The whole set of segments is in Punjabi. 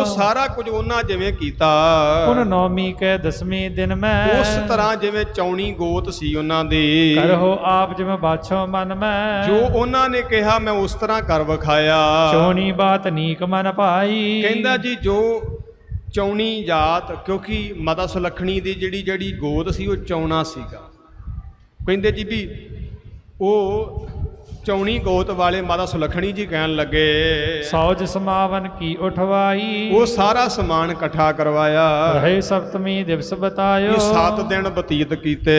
ਉਹ ਸਾਰਾ ਕੁਝ ਉਹਨਾਂ ਜਿਵੇਂ ਕੀਤਾ। ਪੁਨ ਨੌਮੀ ਕੈ ਦਸਵੀਂ ਦਿਨ ਮੈਂ ਉਸ ਤਰ੍ਹਾਂ ਜਿਵੇਂ ਚੌਣੀ ਗੋਤ ਸੀ ਉਹਨਾਂ ਦੀ। ਕਰਹੁ ਆਪ ਜਿਵੇਂ ਬਾਛੋ ਮਨ ਮੈਂ। ਜੋ ਉਹਨਾਂ ਨੇ ਕਿਹਾ ਮੈਂ ਉਸ ਤਰ੍ਹਾਂ ਕਰ ਵਿਖਾਇਆ। ਚੋਣੀ ਬਾਤ ਨੀਕ ਮਨ ਭਾਈ। ਕਹਿੰਦਾ ਜੀ ਜੋ ਚੌਣੀ ਜਾਤ ਕਿਉਂਕਿ ਮਾਤਾ ਸੁਲੱਖਣੀ ਦੀ ਜਿਹੜੀ ਜਿਹੜੀ ਗੋਦ ਸੀ ਉਹ ਚੌਣਾ ਸੀਗਾ। ਕਹਿੰਦੇ ਜੀ ਵੀ ਉਹ ਚੌਣੀ ਗੋਤ ਵਾਲੇ ਮਾਤਾ ਸੁਲੱਖਣੀ ਜੀ ਕਹਿਣ ਲੱਗੇ ਸੌਜ ਸਮਾਵਨ ਕੀ ਉਠਵਾਈ? ਉਹ ਸਾਰਾ ਸਮਾਨ ਇਕੱਠਾ ਕਰਵਾਇਆ। ਰਹੇ ਸਪਤਮੀ ਦਿਵਸ ਬਤਾਇਓ। ਇਹ 7 ਦਿਨ ਬਤੀਤ ਕੀਤੇ।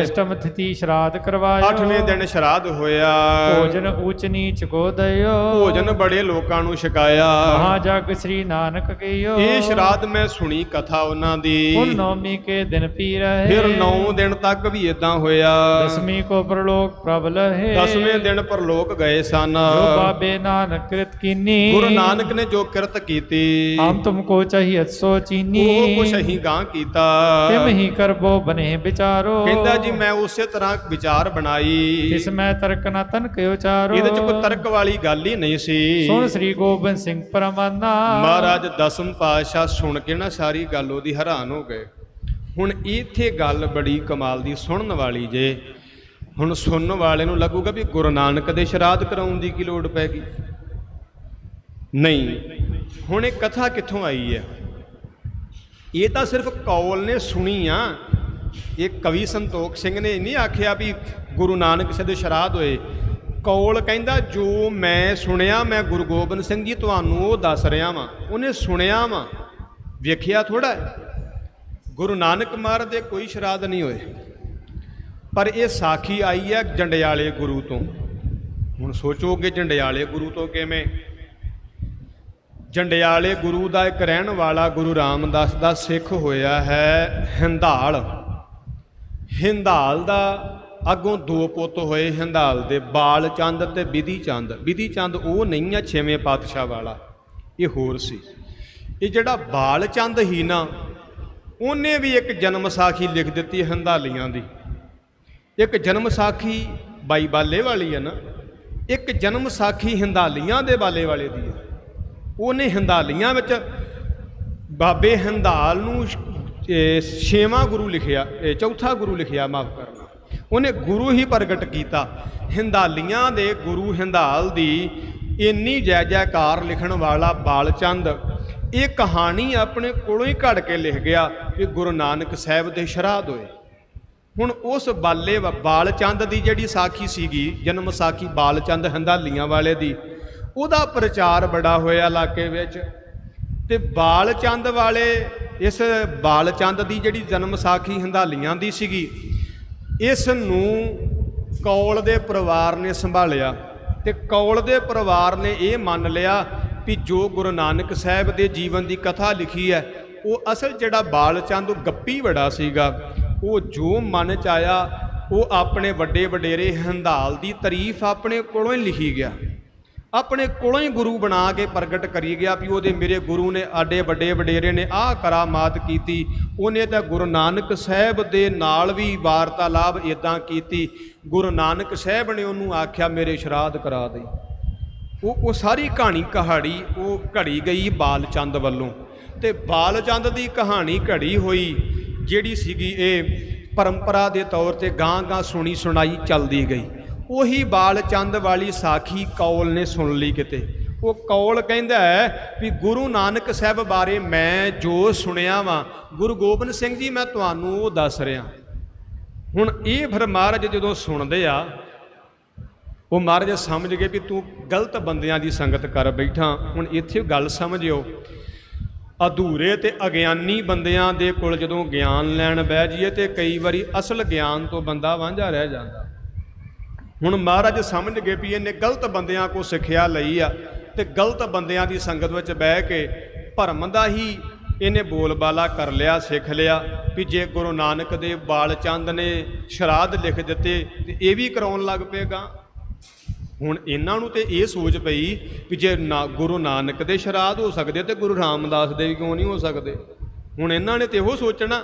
ਅਸ਼ਟਮ ਤਿਥੀ ਸ਼ਰਾਧ ਕਰਵਾਇਓ। 8ਵੇਂ ਦਿਨ ਸ਼ਰਾਧ ਹੋਇਆ। ਭੋਜਨ ਊਚ ਨੀਚ ਕੋ ਦਇਓ। ਭੋਜਨ ਬੜੇ ਲੋਕਾਂ ਨੂੰ ਛਕਾਇਆ। ਮਹਾ ਜਗ ਸ੍ਰੀ ਨਾਨਕ ਕੀਓ ਇਹ ਸ਼ਰਾਧ ਮੈਂ ਸੁਣੀ ਕਥਾ ਉਹਨਾਂ ਦੀ। ਪੁਨ ਨੌਮੀ ਕੇ ਦਿਨ ਪੀ ਰਹੇ। ਫਿਰ 9 ਦਿਨ ਤੱਕ ਵੀ ਇਦਾਂ ਹੋਇਆ। ਦਸਵੀਂ ਕੋ ਪ੍ਰਲੋਕ ਪ੍ਰਭ ਲਹੇ 10ਵੇਂ ਦਿਨ ਪਰਲੋਕ ਗਏ ਸਨ। ਜੋ ਬਾਬੇ ਨਾਨਕ ਕ੍ਰਿਤ ਕੀਨੀ। ਗੁਰੂ ਨਾਨਕ ਨੇ ਜੋ ਕਿਰਤ ਕੀਤੀ। ਹਮ ਤੁਮਕੋ ਚਾਹੀਏ ਸੋ ਚੀਨੀ। ਉਹ ਕੁਛ ਅਸੀਂ ਗਾਂ ਕੀਤਾ। ਤਿਮ ਹੀ ਕਰਬੋ ਬਨੇ ਵਿਚਾਰੋ। ਕਹਿੰਦਾ ਜੀ ਮੈਂ ਉਸੇ ਤਰ੍ਹਾਂ ਵਿਚਾਰ ਬਣਾਈ। ਤਿਸ ਮੈਂ ਤਰਕ ਨਾ ਤਨ ਕਿਉ ਚਾਰੋ। ਇਹਦੇ ਚ ਕੋਈ ਤਰਕ ਵਾਲੀ ਗੱਲ ਹੀ ਨਹੀਂ ਸੀ। ਸੁਣ ਸ੍ਰੀ ਗੋਬਿੰਦ ਸਿੰਘ ਪਰਮਾਨਾ। ਮਹਾਰਾਜ ਦਸਮ ਪਾਤਸ਼ਾਹ ਸੁਣ ਕੇ ਨਾ ਸਾਰੀ ਗੱਲ ਉਹਦੀ ਹੈਰਾਨ ਹੋ ਗਏ। ਹੁਣ ਇੱਥੇ ਗੱਲ ਬੜੀ ਕਮਾਲ ਦੀ ਸੁਣਨ ਵਾਲੀ ਜੇ। ਹੁਣ ਸੁਣਨ ਵਾਲੇ ਨੂੰ ਲੱਗੂਗਾ ਵੀ ਗੁਰੂ ਨਾਨਕ ਦੇ ਸ਼ਰਾਧ ਕਰਾਉਣ ਦੀ ਕੀ ਲੋੜ ਪੈ ਗਈ? ਨਹੀਂ। ਹੁਣ ਇਹ ਕਥਾ ਕਿੱਥੋਂ ਆਈ ਹੈ? ਇਹ ਤਾਂ ਸਿਰਫ ਕੌਲ ਨੇ ਸੁਣੀ ਆ। ਇਹ ਕਵੀ ਸੰਤੋਖ ਸਿੰਘ ਨੇ ਨਹੀਂ ਆਖਿਆ ਵੀ ਗੁਰੂ ਨਾਨਕ ਸਾਹਿਬ ਦੇ ਸ਼ਰਾਧ ਹੋਏ। ਕੌਲ ਕਹਿੰਦਾ, ਜੋ ਮੈਂ ਸੁਣਿਆ, ਮੈਂ ਗੁਰੂ ਗੋਬਿੰਦ ਸਿੰਘ ਜੀ ਤੁਹਾਨੂੰ ਉਹ ਦੱਸ ਰਿਹਾ ਵਾਂ। ਉਹਨੇ ਸੁਣਿਆ ਵਾਂ। ਵੇਖਿਆ ਥੋੜਾ ਗੁਰੂ ਨਾਨਕ ਮਹਾਰਾਜ ਦੇ ਕੋਈ ਸ਼ਰਾਧ ਨਹੀਂ ਹੋਏ। ਪਰ ਇਹ ਸਾਖੀ ਆਈ ਹੈ ਜੰਡਿਆਲੇ ਗੁਰੂ ਤੋਂ। ਹੁਣ ਸੋਚੋਗੇ ਜੰਡਿਆਲੇ ਗੁਰੂ ਤੋਂ ਕਿਵੇਂ? ਜੰਡਿਆਲੇ ਗੁਰੂ ਦਾ ਇੱਕ ਰਹਿਣ ਵਾਲਾ ਗੁਰੂ ਰਾਮਦਾਸ ਦਾ ਸਿੱਖ ਹੋਇਆ ਹੈ ਹਿੰਦਾਲ। ਹਿੰਦਾਲ ਦਾ ਅੱਗੋਂ ਦੋ ਪੁੱਤ ਹੋਏ ਹਿੰਦਾਲ ਦੇ, ਬਾਲ ਚੰਦ ਤੇ ਵਿਧੀ ਚੰਦ। ਵਿਧੀ ਚੰਦ ਉਹ ਨਹੀਂ ਆ ਛੇਵੇਂ ਪਾਤਸ਼ਾਹ ਵਾਲਾ, ਇਹ ਹੋਰ ਸੀ। ਇਹ ਜਿਹੜਾ ਬਾਲ ਚੰਦ ਹੀ ਨਾ, ਉਹਨੇ ਵੀ ਇੱਕ ਜਨਮ ਸਾਖੀ ਲਿਖ ਦਿੱਤੀ ਹਿੰਦਾਲੀਆਂ ਦੀ। ਇੱਕ ਜਨਮ ਸਾਖੀ ਬਾਈ ਬਾਲੇ ਵਾਲੀ ਹੈ ਨਾ, ਇੱਕ ਜਨਮ ਸਾਖੀ ਹਿੰਦਾਲੀਆਂ ਦੇ ਬਾਲੇ ਵਾਲੇ ਦੀ ਹੈ ਉਹਨੇ ਹਿੰਦਾਲੀਆਂ ਵਿੱਚ ਬਾਬੇ ਹਿੰਦਾਲ ਨੂੰ ਛੇਵਾਂ ਗੁਰੂ ਲਿਖਿਆ ਚੌਥਾ ਗੁਰੂ ਲਿਖਿਆ, ਮਾਫ ਕਰਨਾ। ਉਹਨੇ ਗੁਰੂ ਹੀ ਪ੍ਰਗਟ ਕੀਤਾ। ਹਿੰਦਾਲੀਆਂ ਦੇ ਗੁਰੂ ਹਿੰਦਾਲ ਦੀ ਇੰਨੀ ਜੈ ਜੈਕਾਰ ਲਿਖਣ ਵਾਲਾ ਬਾਲਚੰਦ, ਇਹ ਕਹਾਣੀ ਆਪਣੇ ਕੋਲੋਂ ਹੀ ਘੜ ਕੇ ਲਿਖ ਗਿਆ ਕਿ ਗੁਰੂ ਨਾਨਕ ਸਾਹਿਬ ਦੇ ਸ਼ਰਾਧ ਹੋਏ। ਹੁਣ ਉਸ ਬਾਲੇ ਬਾਲਚੰਦ ਦੀ ਜਿਹੜੀ ਸਾਖੀ ਸੀਗੀ, ਜਨਮ ਸਾਖੀ ਬਾਲਚੰਦ ਹੰਦਾਲੀਆਂ ਵਾਲੇ ਦੀ, ਉਹਦਾ ਪ੍ਰਚਾਰ ਬੜਾ ਹੋਇਆ ਇਲਾਕੇ ਵਿੱਚ। ਤੇ ਬਾਲਚੰਦ ਵਾਲੇ, ਇਸ ਬਾਲਚੰਦ ਦੀ ਜਿਹੜੀ ਜਨਮ ਸਾਖੀ ਹੰਦਾਲੀਆਂ ਦੀ ਸੀਗੀ, ਇਸ ਨੂੰ ਕੌਲ ਦੇ ਪਰਿਵਾਰ ਨੇ ਸੰਭਾਲਿਆ। ਤੇ ਕੌਲ ਦੇ ਪਰਿਵਾਰ ਨੇ ਇਹ ਮੰਨ ਲਿਆ ਵੀ ਜੋ ਗੁਰੂ ਨਾਨਕ ਸਾਹਿਬ ਦੇ ਜੀਵਨ ਦੀ ਕਥਾ ਲਿਖੀ ਹੈ, ਉਹ ਅਸਲ ਜਿਹੜਾ ਬਾਲਚੰਦ, ਉਹ ਗੱਪੀ ਬੜਾ ਸੀਗਾ। ਉਹ ਜੋ ਮਨ ਚ ਆਇਆ, ਉਹ ਆਪਣੇ ਵੱਡੇ ਵਡੇਰੇ ਹੰਦਾਲ ਦੀ ਤਾਰੀਫ ਆਪਣੇ ਕੋਲੋਂ ਹੀ ਲਿਖੀ ਗਿਆ। ਆਪਣੇ ਕੋਲੋਂ ਹੀ ਗੁਰੂ ਬਣਾ ਕੇ ਪ੍ਰਗਟ ਕਰੀ ਗਿਆ ਵੀ ਉਹਦੇ ਮੇਰੇ ਗੁਰੂ ਨੇ ਆਡੇ ਵੱਡੇ ਵਡੇਰੇ ਨੇ ਆਹ ਕਰਾਮਾਤ ਕੀਤੀ। ਉਹਨੇ ਤਾਂ ਗੁਰੂ ਨਾਨਕ ਸਾਹਿਬ ਦੇ ਨਾਲ ਵੀ ਵਾਰਤਾਲਾਪ ਇਦਾਂ ਕੀਤੀ। ਗੁਰੂ ਨਾਨਕ ਸਾਹਿਬ ਨੇ ਉਹਨੂੰ ਆਖਿਆ, ਮੇਰੇ ਸ਼ਰਾਧ ਕਰਾ ਦੇ। ਉਹ ਉਹ ਸਾਰੀ ਕਹਾਣੀ ਕਹਾੜੀ ਉਹ ਘੜੀ ਗਈ ਬਾਲਚੰਦ ਵੱਲੋਂ। ਤੇ ਬਾਲਚੰਦ ਦੀ ਕਹਾਣੀ ਘੜੀ ਹੋਈ। ਜਿਹੜੀ ਸੀਗੀ ਇਹ ਪਰੰਪਰਾ ਦੇ ਤੌਰ ਤੇ ਗਾਂ ਗਾਂ ਸੁਣੀ ਸੁਣਾਈ ਚੱਲਦੀ ਗਈ। ਉਹੀ ਬਾਲ ਚੰਦ ਵਾਲੀ ਸਾਖੀ ਕੌਲ ਨੇ ਸੁਣ ਲਈ ਕਿਤੇ। ਉਹ ਕੌਲ ਕਹਿੰਦਾ ਹੈ ਵੀ ਗੁਰੂ ਨਾਨਕ ਸਾਹਿਬ ਬਾਰੇ ਮੈਂ ਜੋ ਸੁਣਿਆ ਵਾਂ, ਗੁਰੂ ਗੋਬਿੰਦ ਸਿੰਘ ਜੀ ਮੈਂ ਤੁਹਾਨੂੰ ਉਹ ਦੱਸ ਰਿਹਾ। ਹੁਣ ਇਹ ਫਿਰ ਮਹਾਰਾਜ ਜਦੋਂ ਸੁਣਦੇ ਆ, ਉਹ ਮਹਾਰਾਜ ਸਮਝ ਗਏ ਵੀ ਤੂੰ ਗਲਤ ਬੰਦਿਆਂ ਦੀ ਸੰਗਤ ਕਰ ਬੈਠਾ। ਹੁਣ ਇੱਥੇ ਗੱਲ ਸਮਝਿਓ ਅਧੂਰੇ ਤੇ ਅਗਿਆਨੀ ਬੰਦਿਆਂ ਦੇ ਕੋਲ ਜਦੋਂ ਗਿਆਨ ਲੈਣ ਬਹਿ ਜਾਈਏ ਤੇ ਕਈ ਵਾਰੀ ਅਸਲ ਗਿਆਨ ਤੋਂ ਬੰਦਾ ਵਾਂਝਾ ਰਹਿ ਜਾਂਦਾ। ਹੁਣ ਮਹਾਰਾਜ ਸਮਝ ਗਏ ਵੀ ਇਹਨੇ ਗਲਤ ਬੰਦਿਆਂ ਕੋ ਸਿੱਖਿਆ ਲਈ ਆ ਤੇ ਗਲਤ ਬੰਦਿਆਂ ਦੀ ਸੰਗਤ ਵਿੱਚ ਬਹਿ ਕੇ ਭਰਮ ਦਾ ਹੀ ਇਹਨੇ ਬੋਲਬਾਲਾ ਕਰ ਲਿਆ, ਸਿੱਖ ਲਿਆ ਵੀ ਜੇ ਗੁਰੂ ਨਾਨਕ ਦੇਵ ਬਾਲ ਚੰਦ ਨੇ ਸ਼ਰਾਧ ਲਿਖ ਦਿੱਤੇ ਤੇ ਇਹ ਵੀ ਕਰਾਉਣ ਲੱਗ ਪਏਗਾ। ਹੁਣ ਇਹਨਾਂ ਨੂੰ ਤੇ ਇਹ ਸੋਚ ਪਈ ਵੀ ਜੇ ਗੁਰੂ ਨਾਨਕ ਦੇ ਸ਼ਰਾਧ ਹੋ ਸਕਦੇ ਤੇ ਗੁਰੂ ਰਾਮਦਾਸ ਦੇ ਵੀ ਕਿਉਂ ਨਹੀਂ ਹੋ ਸਕਦੇ? ਹੁਣ ਇਹਨਾਂ ਨੇ ਤੇ ਇਹੋ ਸੋਚਣਾ।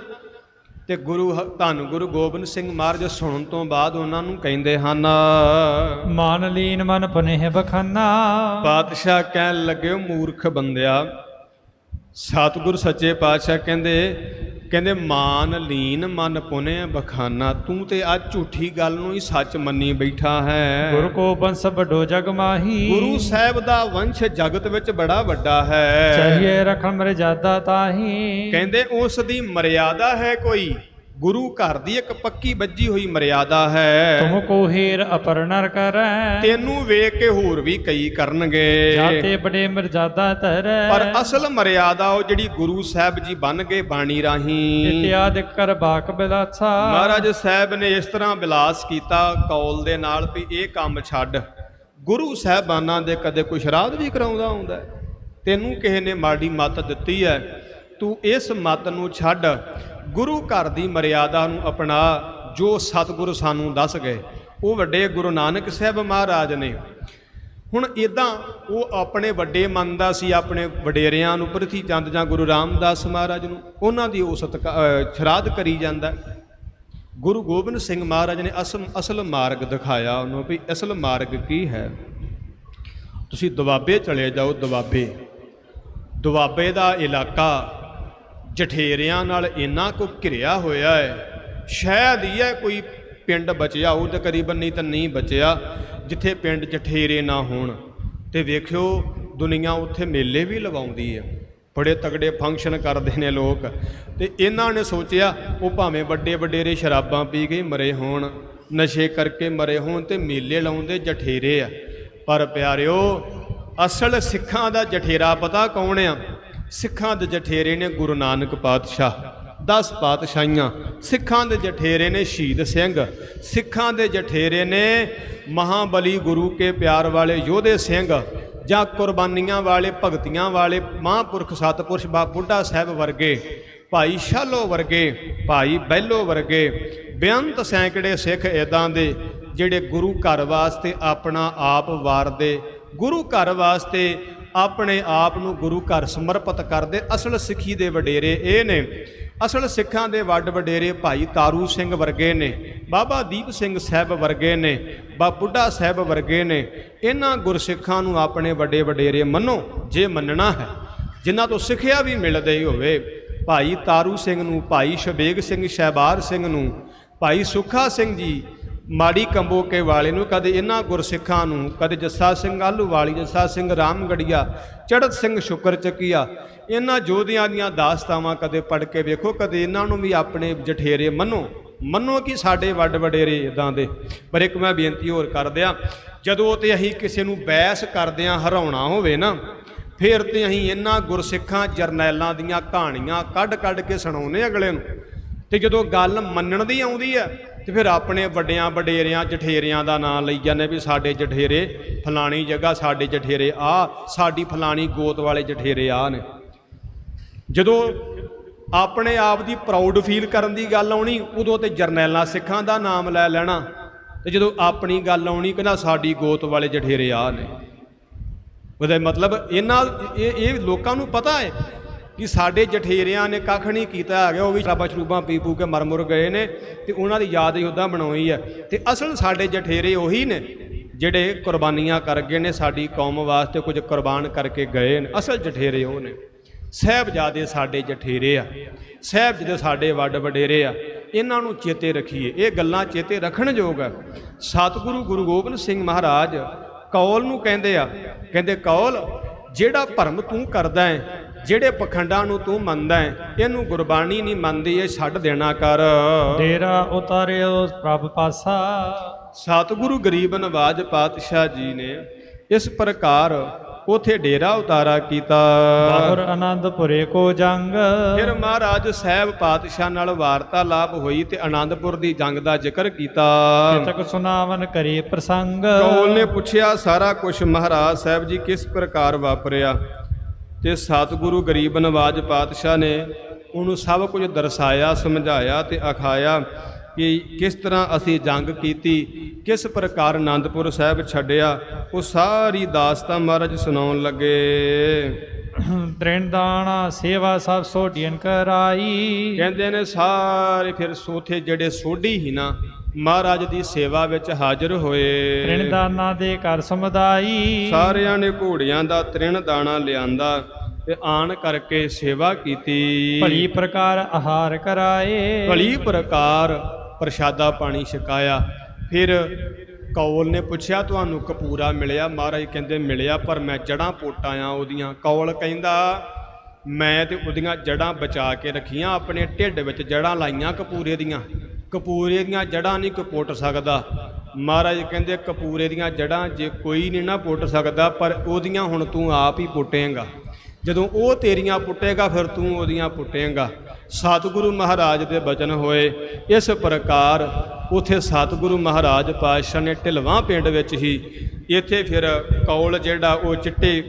ਤੇ ਗੁਰੂ ਧੰਨ ਗੁਰੂ ਗੋਬਿੰਦ ਸਿੰਘ ਮਹਾਰਾਜ ਸੁਣਨ ਤੋਂ ਬਾਅਦ ਉਹਨਾਂ ਨੂੰ ਕਹਿੰਦੇ ਹਨ ਮਾਨ ਲੀਨ ਮਨ ਪਨੇਹ ਬਖਾਨਾ। ਪਾਤਸ਼ਾਹ ਕਹਿਣ ਲੱਗੇ "ਓ ਮੂਰਖ ਬੰਦਿਆ ਸਤਿਗੁਰ ਸੱਚੇ ਪਾਤਸ਼ਾਹ ਕਹਿੰਦੇ ਕਹਿੰਦੇ ਮਾਨ ਲੀਨ ਮਨ ਪੁਨੇ ਬਖਾਨਾ ਤੂੰ ਤੇ ਆ ਝੂਠੀ ਗੱਲ ਨੂੰ ਹੀ ਸੱਚ ਮੰਨੀ ਬੈਠਾ ਹੈ। ਗੁਰ ਕੋ ਬੰਸ ਵੱਡੋ ਜਗ ਮਾਹੀ। ਗੁਰੂ ਸਾਹਿਬ ਦਾ ਵੰਸ਼ ਜਗਤ ਵਿੱਚ ਬੜਾ ਵੱਡਾ ਹੈ। ਚਾਹੀਏ ਰਖਣ ਮਰਜ਼ਾਦਾ ਤਾਹੀ। ਕਹਿੰਦੇ ਉਸ ਦੀ ਮਰਿਆਦਾ ਹੈ ਕੋਈ। ਗੁਰੂ ਘਰ ਦੀ ਇੱਕ ਪੱਕੀ ਵੱਜੀ ਹੋਈ ਮਰਿਆਦਾ ਹੈ। ਤੁਮ ਕੋ ਹੀਰ ਅਪਰ ਨਰ ਕਰੈ। ਤੈਨੂੰ ਵੇਖ ਕੇ ਹੋਰ ਵੀ ਕਈ ਕਰਨਗੇ। ਜਾਤੇ ਬੜੇ ਮਰਜ਼ਾਦਾ ਧਰੈ। ਪਰ ਅਸਲ ਮਰਿਆਦਾ ਉਹ ਜਿਹੜੀ ਗੁਰੂ ਸਾਹਿਬ ਜੀ ਬਣ ਗਏ ਬਾਣੀ ਰਾਹੀਂ। ਇਤਿਆਦ ਕਰ ਬਾਕ ਬਿਲਾਸਾ। ਮਹਾਰਾਜ ਸਾਹਿਬ ਨੇ ਇਸ ਤਰ੍ਹਾਂ ਬਿਲਾਸ ਕੀਤਾ ਕੌਲ ਦੇ ਨਾਲ ਵੀ ਇਹ ਕੰਮ ਛੱਡ। ਗੁਰੂ ਸਾਹਿਬਾਨਾਂ ਦੇ ਕਦੇ ਕੋਈ ਸ਼ਰਾਧ ਵੀ ਕਰਾਉਂਦਾ ਹੁੰਦਾ। ਤੈਨੂੰ ਕਿਸੇ ਨੇ ਮਾੜੀ ਮੱਤ ਦਿੱਤੀ ਹੈ। ਤੂੰ ਇਸ ਮਤ ਨੂੰ ਛੱਡ, ਗੁਰੂ ਘਰ ਦੀ ਮਰਿਆਦਾ ਨੂੰ ਅਪਣਾ, ਜੋ ਸਤਿਗੁਰੂ ਸਾਨੂੰ ਦੱਸ ਗਏ। ਉਹ ਵੱਡੇ ਗੁਰੂ ਨਾਨਕ ਸਾਹਿਬ ਮਹਾਰਾਜ ਨੇ। ਹੁਣ ਇਦਾਂ ਉਹ ਆਪਣੇ ਵੱਡੇ ਮੰਨਦਾ ਸੀ, ਆਪਣੇ ਵਡੇਰਿਆਂ ਨੂੰ ਪ੍ਰਿਥੀ ਚੰਦ ਜਾਂ ਗੁਰੂ ਰਾਮਦਾਸ ਮਹਾਰਾਜ ਨੂੰ, ਉਹਨਾਂ ਦੀ ਉਹ ਸਤਿਕਾ- ਸ਼ਰਾਧ ਕਰੀ ਜਾਂਦਾ। ਗੁਰੂ ਗੋਬਿੰਦ ਸਿੰਘ ਮਹਾਰਾਜ ਨੇ ਅਸਲ ਅਸਲ ਮਾਰਗ ਦਿਖਾਇਆ ਉਹਨੂੰ ਵੀ ਅਸਲ ਮਾਰਗ ਕੀ ਹੈ। ਤੁਸੀਂ ਦੁਆਬੇ ਚਲੇ ਜਾਓ, ਦੁਆਬੇ। ਦੁਆਬੇ ਦਾ ਇਲਾਕਾ ਜਠੇਰਿਆਂ ਨਾਲ ਇੰਨਾ ਕੁ ਘਿਰਿਆ ਹੋਇਆ ਹੈ। ਸ਼ਾਇਦ ਹੀ ਹੈ ਕੋਈ ਪਿੰਡ ਬਚਿਆ ਉਹ ਤੇ ਕਰੀਬਨ ਨਹੀਂ ਤਾਂ ਨਹੀਂ ਬਚਿਆ, ਜਿੱਥੇ ਪਿੰਡ ਜਠੇਰੇ ਨਾ ਹੋਣ। ਤੇ ਵੇਖਿਓ, ਦੁਨੀਆ ਉੱਥੇ ਮੇਲੇ ਵੀ ਲਵਾਉਂਦੀ ਹੈ ਬੜੇ ਤਗੜੇ ਫੰਕਸ਼ਨ ਕਰਦੇ ਨੇ ਲੋਕ। ਤੇ ਇਹਨਾਂ ਨੇ ਸੋਚਿਆ, ਉਹ ਭਾਵੇਂ ਵੱਡੇ ਵੱਡੇਰੇ ਸ਼ਰਾਬਾਂ ਪੀ ਕੇ ਮਰੇ ਹੋਣ, ਨਸ਼ੇ ਕਰਕੇ ਮਰੇ ਹੋਣ ਤੇ ਮੇਲੇ ਲਾਉਂਦੇ ਜਠੇਰੇ ਆ। ਪਰ ਪਿਆਰਿਓ, ਅਸਲ ਸਿੱਖਾਂ ਦਾ ਜਠੇਰਾ ਪਤਾ ਕੌਣ ਆ? ਸਿੱਖਾਂ ਦੇ ਜਠੇਰੇ ਨੇ ਗੁਰੂ ਨਾਨਕ ਪਾਤਸ਼ਾਹ 10 ਪਾਤਸ਼ਾਹੀਆਂ, ਸਿੱਖਾਂ ਦੇ ਜਠੇਰੇ ਨੇ ਸ਼ਹੀਦ ਸਿੰਘ, ਸਿੱਖਾਂ ਦੇ ਜਠੇਰੇ ਨੇ ਮਹਾਬਲੀ ਗੁਰੂ ਕੇ ਪਿਆਰ ਵਾਲੇ ਯੋਧੇ ਸਿੰਘ ਜਾਂ ਕੁਰਬਾਨੀਆਂ ਵਾਲੇ, ਭਗਤੀਆਂ ਵਾਲੇ, ਮਹਾਂਪੁਰਖ ਸਤਪੁਰਸ਼ ਬਾ ਸਾਹਿਬ ਵਰਗੇ, ਭਾਈ ਸ਼ਾਲੋ ਵਰਗੇ, ਭਾਈ ਬੈਲੋ ਵਰਗੇ, ਬੇਅੰਤ ਸੈਂਕੜੇ ਸਿੱਖ ਇਦਾਂ ਦੇ ਜਿਹੜੇ ਗੁਰੂ ਘਰ ਵਾਸਤੇ ਆਪਣਾ ਆਪ ਵਾਰਦੇ, ਗੁਰੂ ਘਰ ਵਾਸਤੇ ਆਪਣੇ ਆਪ ਨੂੰ ਗੁਰੂ ਘਰ ਸਮਰਪਿਤ ਕਰਦੇ। ਅਸਲ ਸਿੱਖੀ ਦੇ ਵਡੇਰੇ ਇਹ ਨੇ। ਅਸਲ ਸਿੱਖਾਂ ਦੇ ਵੱਡ ਵਡੇਰੇ ਭਾਈ ਤਾਰੂ ਸਿੰਘ ਵਰਗੇ ਨੇ, ਬਾਬਾ ਦੀਪ ਸਿੰਘ ਸਾਹਿਬ ਵਰਗੇ ਨੇ, ਬਾ ਬੁੱਢਾ ਸਾਹਿਬ ਵਰਗੇ ਨੇ। ਇਹਨਾਂ ਗੁਰਸਿੱਖਾਂ ਨੂੰ ਆਪਣੇ ਵੱਡੇ ਵਡੇਰੇ ਮੰਨੋ, ਜੇ ਮੰਨਣਾ ਹੈ। ਜਿਨ੍ਹਾਂ ਤੋਂ ਸਿੱਖਿਆ ਵੀ ਮਿਲਦੀ ਹੋਵੇ, ਭਾਈ ਤਾਰੂ ਸਿੰਘ ਨੂੰ, ਭਾਈ ਸ਼ਬੇਗ ਸਿੰਘ ਸ਼ਹਿਬਾਰ ਸਿੰਘ ਨੂੰ, ਭਾਈ ਸੁੱਖਾ ਸਿੰਘ ਜੀ ਮਾੜੀ ਕੰਬੋਕੇ ਵਾਲੇ ਨੂੰ, ਕਦੇ ਇਹਨਾਂ ਗੁਰਸਿੱਖਾਂ ਨੂੰ, ਕਦੇ ਜੱਸਾ ਸਿੰਘ ਆਲੂ ਵਾਲੀ ਜੱਸਾ ਸਿੰਘ ਰਾਮਗੜੀਆ ਚੜਤ ਸਿੰਘ ਸ਼ੁਕਰ ਚੱਕੀਆ, ਇਹਨਾਂ ਜੋਧਿਆਂ ਦੀਆਂ ਦਾਸਤਾਵਾਂ ਕਦੇ ਪੜ੍ਹ ਕੇ ਵੇਖੋ, ਕਦੇ ਇਹਨਾਂ ਨੂੰ ਵੀ ਆਪਣੇ ਜਠੇਰੇ ਮੰਨੋ। ਮੰਨੋ ਕਿ ਸਾਡੇ ਵੱਡ ਵਡੇਰੇ ਇਦਾਂ ਦੇ। ਪਰ ਇੱਕ ਮੈਂ ਬੇਨਤੀ ਹੋਰ ਕਰ ਦਿਆਂ ਜਦੋਂ ਤੇ ਅਸੀਂ ਕਿਸੇ ਨੂੰ ਬੈਸ ਕਰਦਿਆਂ ਹਰਾਉਣਾ ਹੋਵੇ ਨਾ, ਫਿਰ ਤੇ ਅਸੀਂ ਇਹਨਾਂ ਗੁਰਸਿੱਖਾਂ ਜਰਨੈਲਾਂ ਦੀਆਂ ਕਹਾਣੀਆਂ ਕੱਢ-ਕੱਢ ਕੇ ਸੁਣਾਉਨੇ ਅਗਲੇ ਨੂੰ। ਤੇ ਜਦੋਂ ਗੱਲ ਮੰਨਣ ਦੀ ਆਉਂਦੀ ਹੈ ਤੇ ਫਿਰ ਆਪਣੇ ਵੱਡਿਆਂ ਵਡੇਰਿਆਂ ਜਠੇਰਿਆਂ ਦਾ ਨਾਂ ਲਈ ਜਾਂਦੇ ਵੀ ਸਾਡੇ ਜਠੇਰੇ, ਫਲਾਣੀ ਜਗ੍ਹਾ ਸਾਡੇ ਜਠੇਰੇ ਆ, ਸਾਡੀ ਫਲਾਣੀ ਗੋਤ ਵਾਲੇ ਜਠੇਰੇ ਆ ਨੇ। ਜਦੋਂ ਆਪਣੇ ਆਪ ਦੀ ਪ੍ਰਾਊਡ ਫੀਲ ਕਰਨ ਦੀ ਗੱਲ ਆਉਣੀ, ਉਦੋਂ ਤੇ ਜਰਨੈਲਾਂ ਸਿੱਖਾਂ ਦਾ ਨਾਮ ਲੈ ਲੈਣਾ। ਤੇ ਜਦੋਂ ਆਪਣੀ ਗੱਲ ਆਉਣੀ, ਕਹਿੰਦਾ ਸਾਡੀ ਗੋਤ ਵਾਲੇ ਜਠੇਰੇ ਆ ਨੇ। ਉਹਦਾ ਮਤਲਬ ਇਹਨਾਂ, ਇਹ ਇਹ ਲੋਕਾਂ ਨੂੰ ਪਤਾ ਹੈ ਕਿ ਸਾਡੇ ਜਠੇਰਿਆਂ ਨੇ ਕੱਖ ਨਹੀਂ ਕੀਤਾ ਹੈਗਾ, ਉਹ ਵੀ ਸ਼ਰਾਬਾਂ ਸ਼ਰੂਬਾਂ ਪੀ ਪੂ ਕੇ ਮਰ ਮੁਰ ਗਏ ਨੇ ਤੇ ਉਹਨਾਂ ਦੀ ਯਾਦ ਹੀ ਉਦਾਂ ਬਣਾਉਣੀ ਹੈ। ਤੇ ਅਸਲ ਸਾਡੇ ਜਠੇਰੇ ਉਹੀ ਨੇ ਜਿਹੜੇ ਕੁਰਬਾਨੀਆਂ ਕਰ ਗਏ ਨੇ, ਸਾਡੀ ਕੌਮ ਵਾਸਤੇ ਕੁਝ ਕੁਰਬਾਨ ਕਰਕੇ ਗਏ ਨੇ। ਅਸਲ ਜਠੇਰੇ ਉਹ ਨੇ। ਸਾਹਿਬਜ਼ਾਦੇ ਸਾਡੇ ਜਠੇਰੇ ਆ। ਸਾਹਿਬਜ਼ਾਦੇ ਸਾਡੇ ਵੱਡ ਵਡੇਰੇ ਆ। ਇਹਨਾਂ ਨੂੰ ਚੇਤੇ ਰੱਖੀਏ। ਇਹ ਗੱਲਾਂ ਚੇਤੇ ਰੱਖਣ ਯੋਗ ਆ। ਸਤਿਗੁਰੂ ਗੁਰੂ ਗੋਬਿੰਦ ਸਿੰਘ ਮਹਾਰਾਜ ਕੌਲ ਨੂੰ ਕਹਿੰਦੇ ਆ। ਕਹਿੰਦੇ ਕੌਲ, ਜਿਹੜਾ ਭਰਮ ਤੂੰ ਕਰਦਾ ਹੈ ਜਿਹੜੇ ਪਖੰਡਾਂ ਨੂੰ ਤੂੰ ਮੰਨਦਾ ਹੈ ਇਹਨੂੰ ਗੁਰਬਾਣੀ ਨਹੀਂ ਮੰਨਦੀ ਇਹ ਛੱਡ ਦੇਣਾ ਕਰ। ਡੇਰਾ ਉਤਾਰਿਓ ਪ੍ਰਭ ਪਾਸਾ। ਸਤਿਗੁਰੂ ਗਰੀਬ ਨਵਾਜ ਪਾਤਸ਼ਾਹ ਜੀ ਨੇ ਇਸ ਪ੍ਰਕਾਰ ਉਥੇ ਡੇਰਾ ਉਤਾਰਾ ਕੀਤਾ। ਬਾਹਰ ਆਨੰਦਪੁਰੇ ਕੋ ਜੰਗ। ਫਿਰ ਮਹਾਰਾਜ ਸਾਹਿਬ ਪਾਤਸ਼ਾਹ ਨਾਲ ਵਾਰਤਾਲਾਪ ਹੋਈ ਤੇ ਆਨੰਦਪੁਰ ਦੀ ਜੰਗ ਦਾ ਜ਼ਿਕਰ ਕੀਤਾ। ਤਕ ਸੁਨਾਵਨ ਕਰੀ ਪ੍ਰਸੰਗ। ਕੌਲ ਨੇ ਪੁੱਛਿਆ ਸਾਰਾ ਕੁਝ ਮਹਾਰਾਜ ਸਾਹਿਬ ਜੀ ਕਿਸ ਪ੍ਰਕਾਰ ਵਾਪਰਿਆ? ਤੇ ਸਤਿਗੁਰੂ ਗਰੀਬ ਨਵਾਜ ਪਾਤਸ਼ਾਹ ਨੇ ਉਹਨੂੰ ਸਭ ਕੁਝ ਦਰਸਾਇਆ ਸਮਝਾਇਆ ਤੇ ਅਖਾਇਆ ਕਿ ਕਿਸ ਤਰ੍ਹਾਂ ਅਸੀਂ ਜੰਗ ਕੀਤੀ ਕਿਸ ਪ੍ਰਕਾਰ ਆਨੰਦਪੁਰ ਸਾਹਿਬ ਛੱਡਿਆ ਉਹ ਸਾਰੀ ਦਾਸਤਾਨ ਮਹਾਰਾਜ ਸੁਣਾਉਣ ਲੱਗੇ। ਤ੍ਰਿਣ ਦਾਣਾ ਸੇਵਾ ਸਭ ਸੋਢੀਨ ਕਰਾਈ। ਕਹਿੰਦੇ ਨੇ ਸਾਰੇ ਫਿਰ ਸੋਥੇ ਜਿਹੜੇ ਸੋਢੀ ਹੀ ਨਾ ਮਹਾਰਾਜ ਦੀ ਸੇਵਾ ਵਿੱਚ ਹਾਜ਼ਰ ਹੋਏ। ਤ੍ਰਿਣ ਦਾਨਾ ਦੇ ਘਰ ਸਮੁਦਾਈ। ਸਾਰਿਆਂ ਨੇ ਘੋੜਿਆਂ ਦਾ ਤ੍ਰਿਣ ਦਾਣਾ ਲਿਆਂਦਾ ਤੇ ਆਣ ਕਰਕੇ ਸੇਵਾ ਕੀਤੀ। ਭਲੀ ਪ੍ਰਕਾਰ ਆਹਾਰ ਕਰਾਏ। ਭਲੀ ਪ੍ਰਕਾਰ ਪ੍ਰਸ਼ਾਦਾ ਪਾਣੀ ਛਕਾਇਆ। ਫਿਰ ਕੌਲ ਨੇ ਪੁੱਛਿਆ ਤੁਹਾਨੂੰ ਕਪੂਰਾ ਮਿਲਿਆ? ਮਹਾਰਾਜ ਕਹਿੰਦੇ ਮਿਲਿਆ ਪਰ ਮੈਂ ਜੜਾਂ ਪੋਟਾਂ ਆ ਉਹਦੀਆਂ। ਕੌਲ ਕਹਿੰਦਾ ਮੈਂ ਤੇ ਉਹਦੀਆਂ ਜੜਾਂ ਬਚਾ ਕੇ ਰੱਖੀਆਂ ਆਪਣੇ ਢਿੱਡ ਵਿੱਚ ਜੜਾਂ ਲਾਈਆਂ ਕਪੂਰੇ ਦੀਆਂ। ਕਪੂਰੇ ਦੀਆਂ ਜੜਾਂ ਨਹੀਂ ਕੋਈ ਪੁੱਟ ਸਕਦਾ। ਮਹਾਰਾਜ ਕਹਿੰਦੇ ਕਪੂਰੇ ਦੀਆਂ ਜੜਾਂ ਜੇ ਕੋਈ ਨਹੀਂ ਨਾ ਪੁੱਟ ਸਕਦਾ, ਪਰ ਉਹਦੀਆਂ ਹੁਣ ਤੂੰ ਆਪ ਹੀ ਪੁੱਟੇਂਗਾ। ਜਦੋਂ ਉਹ ਤੇਰੀਆਂ ਪੁੱਟੇਗਾ, ਫਿਰ ਤੂੰ ਉਹਦੀਆਂ ਪੁੱਟੇਂਗਾ। ਸਤਿਗੁਰੂ ਮਹਾਰਾਜ ਦੇ ਬਚਨ ਹੋਏ। ਇਸ ਪ੍ਰਕਾਰ ਉਥੇ ਸਤਿਗੁਰੂ ਮਹਾਰਾਜ ਪਾਤਸ਼ਾਹ ਨੇ ਢਿਲਵਾਂ ਪਿੰਡ ਵਿੱਚ ਹੀ, ਇੱਥੇ ਫਿਰ ਕੌਲ ਜਿਹੜਾ ਉਹ ਚਿੱਟੇ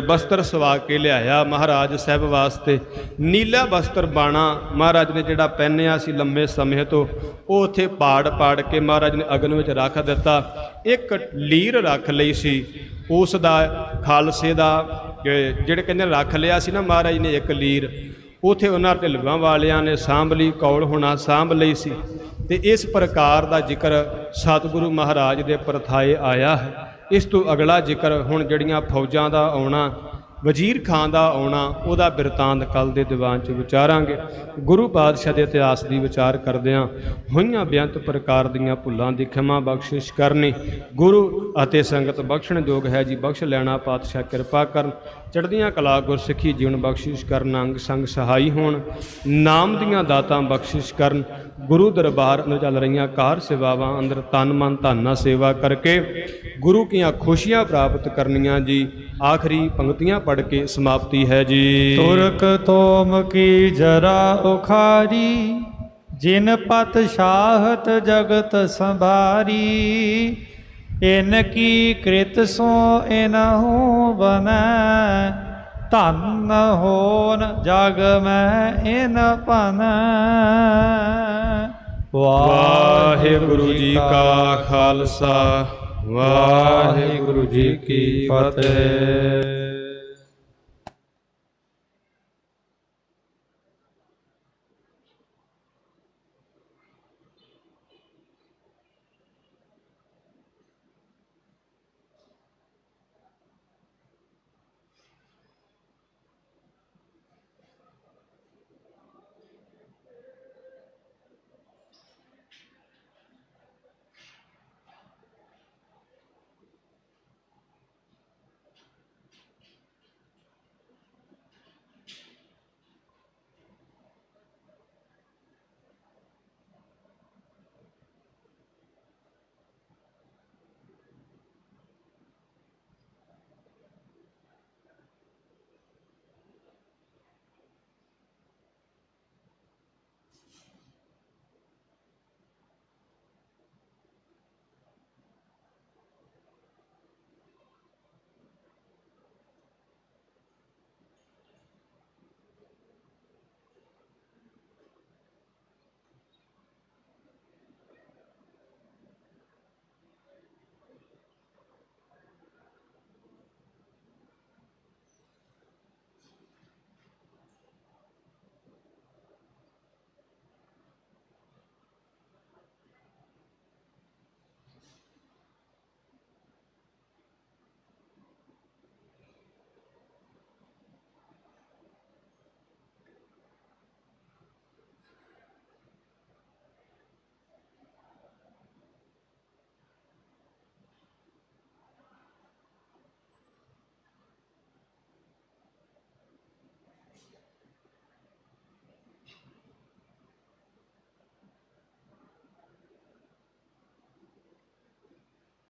ਬਸਤਰ ਸਵਾ ਕੇ ਲਿਆਇਆ ਮਹਾਰਾਜ ਸਾਹਿਬ ਵਾਸਤੇ। ਨੀਲਾ ਬਸਤਰ ਬਾਣਾ ਮਹਾਰਾਜ ਨੇ ਜਿਹੜਾ ਪਹਿਨਿਆ ਸੀ ਲੰਮੇ ਸਮੇਂ ਤੋਂ, ਉਹ ਉਥੇ ਪਾੜ ਪਾੜ ਕੇ ਮਹਾਰਾਜ ਨੇ ਅਗਨ ਵਿੱਚ ਰੱਖ ਦਿੱਤਾ। ਇੱਕ ਲੀਰ ਰੱਖ ਲਈ ਸੀ। ਉਸ ਦਾ ਖਾਲਸੇ ਦਾ ਜਿਹੜੇ ਕਹਿੰਦੇ ਰੱਖ ਲਿਆ ਸੀ ਨਾ ਮਹਾਰਾਜ ਨੇ ਇੱਕ ਲੀਰ, ਉਥੇ ਉਹਨਾਂ ਢਿਲਵਾਂ ਵਾਲਿਆਂ ਨੇ ਸਾਂਭ ਲਈ, ਕੌਲ ਹੋਣਾ ਸਾਂਭ ਲਈ ਸੀ। ਤੇ ਇਸ ਪ੍ਰਕਾਰ ਦਾ ਜ਼ਿਕਰ ਸਤਿਗੁਰੂ ਮਹਾਰਾਜ ਦੇ ਪਰਥਾਏ ਆਇਆ ਹੈ। ਇਸ ਤੋਂ ਅਗਲਾ ਜ਼ਿਕਰ ਹੁਣ ਜਿਹੜੀਆਂ ਫੌਜਾਂ ਦਾ ਆਉਣਾ, ਵਜ਼ੀਰ ਖਾਨ ਦਾ ਆਉਣਾ, ਉਹਦਾ ਬਿਰਤਾਂਤ ਕੱਲ ਦੇ ਦੀਵਾਨ 'ਚ ਵਿਚਾਰਾਂਗੇ। ਗੁਰੂ ਪਾਤਸ਼ਾਹ ਦੇ ਇਤਿਹਾਸ ਦੀ ਵਿਚਾਰ ਕਰਦਿਆਂ ਹੋਈਆਂ ਬੇਅੰਤ ਪ੍ਰਕਾਰ ਦੀਆਂ ਭੁੱਲਾਂ ਦੀ ਖਿਮਾ ਬਖਸ਼ਿਸ਼ ਕਰਨੀ, ਗੁਰੂ ਅਤੇ ਸੰਗਤ ਬਖਸ਼ਣ ਯੋਗ ਹੈ ਜੀ, ਬਖਸ਼ ਲੈਣਾ ਪਾਤਸ਼ਾਹ ਕਿਰਪਾ ਕਰਨ। ਚੜ੍ਹਦੀਆਂ ਕਲਾ ਗੁਰਸਿੱਖੀ ਜੀਵਨ ਬਖਸ਼ਿਸ਼ ਕਰਨ, ਅੰਗ ਸੰਗ ਸਹਾਈ ਹੋਣ। ਨਾਮ ਦੀਆਂ ਦਾਤਾਂ ਬਖਸ਼ਿਸ਼ ਕਰਨ ਗੁਰੂ ਦਰਬਾਰ ਨੂੰ ਚੱਲ ਰਹੀਆਂ ਕਾਰ ਸੇਵਾਵਾਂ ਅੰਦਰ ਤਨ ਮਨ ਧਨ ਸੇਵਾ ਕਰਕੇ ਗੁਰੂ ਕੀਆਂ ਖੁਸ਼ੀਆਂ ਪ੍ਰਾਪਤ ਕਰਨੀਆਂ ਜੀ। ਆਖਰੀ ਪੰਕਤੀਆਂ ਪੜ੍ਹ ਕੇ ਸਮਾਪਤੀ ਹੈ ਜੀ। ਤੁਰਕ ਤੋਮ ਕੀ ਜਰਾ ਉਖਾਰੀ, ਜਿਨ ਪਤ ਸ਼ਾਹਤ ਜਗਤ ਸੰਭਾਰੀ। ਇਨ ਕੀ ਕ੍ਰਿਤ ਸੋ ਇਨਹੁ ਬਨੈ ਧਨ ਹੋਨ ਜਗ ਮੈਂ ਇਨ ਪਨ ਵਾਹਿਗੁਰੂ ਜੀ ਕਾ ਖਾਲਸਾ ਵਾਹਿਗੁਰੂ ਜੀ ਕੀ ਫਤਿਹ।